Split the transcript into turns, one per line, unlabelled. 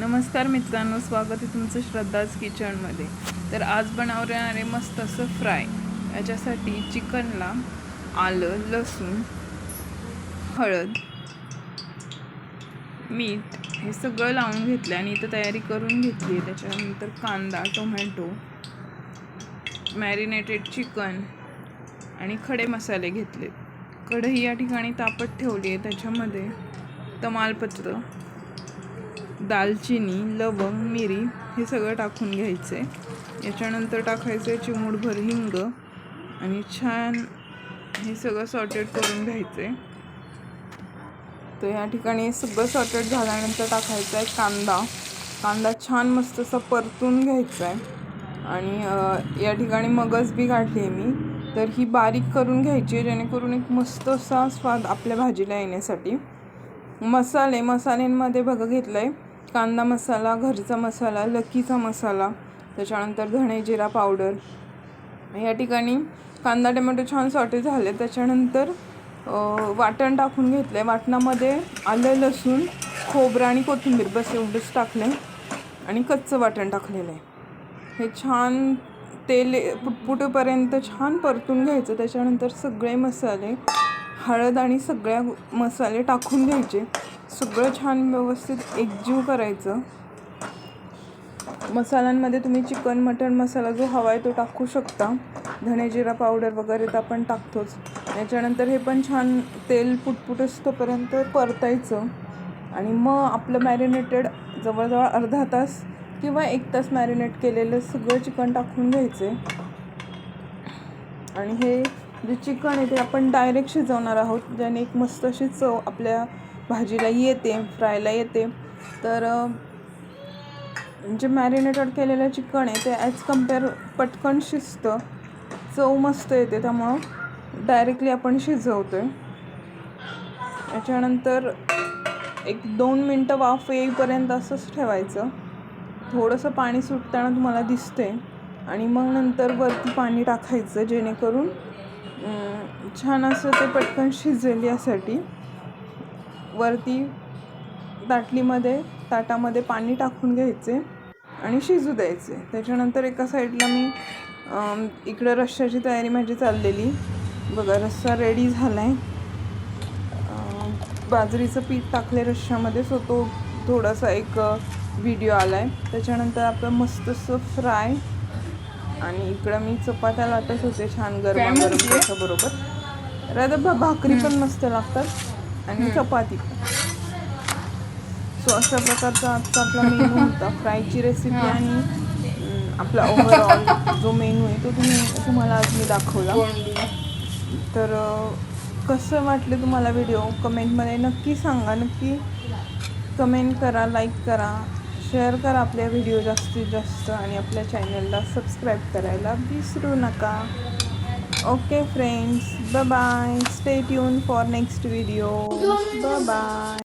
नमस्कार मित्रांनो स्वागत आहे तुमचं श्रद्धाज किचनमध्ये. तर आज बनवणार आहे मस्त असं फ्राय. याच्यासाठी चिकनला आलं लसूण हळद मीठ हे सगळं लावून घेतलं आणि इथं तयारी करून घेतली आहे. त्याच्यानंतर कांदा टोमॅटो मॅरिनेटेड चिकन आणि खडे मसाले घेतले कढई या ठिकाणी तापत ठेवली आहे. त्याच्यामध्ये तमालपत्र दालचिनी लवंग मिरी हे सगळं टाकून घ्यायचं. आहे याच्यानंतर टाकायचं आहे चिमूटभर हिंग आणि छान हे सगळं सॉर्टेड करून घ्यायचं. आहे तर या ठिकाणी सगळं सॉर्टेड झाल्यानंतर टाकायचं आहे कांदा. कांदा छान मस्त असा परतून घ्यायचा आहे आणि या ठिकाणी मगज बी काढली आहे मी. तर ही बारीक करून घ्यायची आहे जेणेकरून एक मस्त असा स्वाद आपल्या भाजीला येण्यासाठी. मसाले मसाल्यांमध्ये बघा घेतलं आहे कांदा मसाला घरचा मसाला लकीचा मसाला त्याच्यानंतर धणे जिरा पावडर. या ठिकाणी कांदा टोमॅटो छान सॉटे झाले. त्याच्यानंतर वाटण टाकून घेतलं आहे वाटणामध्ये आलं लसूण खोबरं आणि कोथिंबीर. बस एवढंच टाकलं आहे आणि कच्चं वाटण टाकलेलं आहे. हे छान तेल पुटपुटपर्यंत छान परतून घ्यायचं. त्याच्यानंतर सगळे मसाले हळद आणि सगळ्या मसाले टाकून घ्यायचे. सगळं छान व्यवस्थित एकजीव करायचं. मसाल्यांमध्ये तुम्ही चिकन मटण मसाला जो हवा आहे तो टाकू शकता. धणे जिरा पावडर वगैरे तर आपण टाकतोच. याच्यानंतर हे पण छान तेल पुटपुट असतोपर्यंत परतायचं. आणि मग आपलं मॅरिनेटेड जवळजवळ अर्धा तास किंवा एक तास मॅरिनेट केलेलं सगळं चिकन टाकून घ्यायचं. आहे आणि हे जे चिकन आहे ते आपण डायरेक्ट शिजवणार आहोत. ज्याने एक मस्त अशी चव आपल्या भाजीला येते फ्रायला येते. तर जे मॅरिनेटेड केलेलं चिकन आहे ते ॲज कंपेअर पटकन शिजतं. चव मस्त येते त्यामुळं डायरेक्टली आपण शिजवतो आहे याच्यानंतर एक दोन मिनटं वाफ येईपर्यंत असंच ठेवायचं. थोडंसं पाणी सुटताना तुम्हाला दिसते आणि मग नंतर वरती पाणी टाकायचं जेणेकरून छान असं ते पटकन शिजेल यासाठी. वरती ताटलीमध्ये ताटामध्ये पाणी टाकून घ्यायचे आणि शिजू द्यायचे. त्याच्यानंतर एका साईडला मी इकडं रश्श्याची तयारी माझी चाललेली. बघा रस्सा रेडी झाला आहे बाजरीचं पीठ टाकले रश्श्यामध्ये सो तो थोडासा एक व्हिडिओ आला आहे त्याच्यानंतर आपलं मस्त असं फ्राय आणि इकडं मी चपात्या लाटत होते छान गरम गरम बरोबर. राधा भाकरी पण मस्त लागतात आणि चपाती. पण सो अशा प्रकारचा आजचा आपला मेनू होता. फ्रायची रेसिपी आणि आपला ओव्हरऑल जो मेनू आहे तो तुम्ही तुम्हाला आज मी दाखवला. तर कसं वाटलं तुम्हाला व्हिडिओ कमेंटमध्ये नक्की सांगा. नक्की कमेंट करा लाईक करा. शेअर करा आपल्या व्हिडिओ जास्तीत जास्त आणि आपल्या चॅनलला सबस्क्राईब करायला विसरू नका. Okay friends bye stay tune for next video bye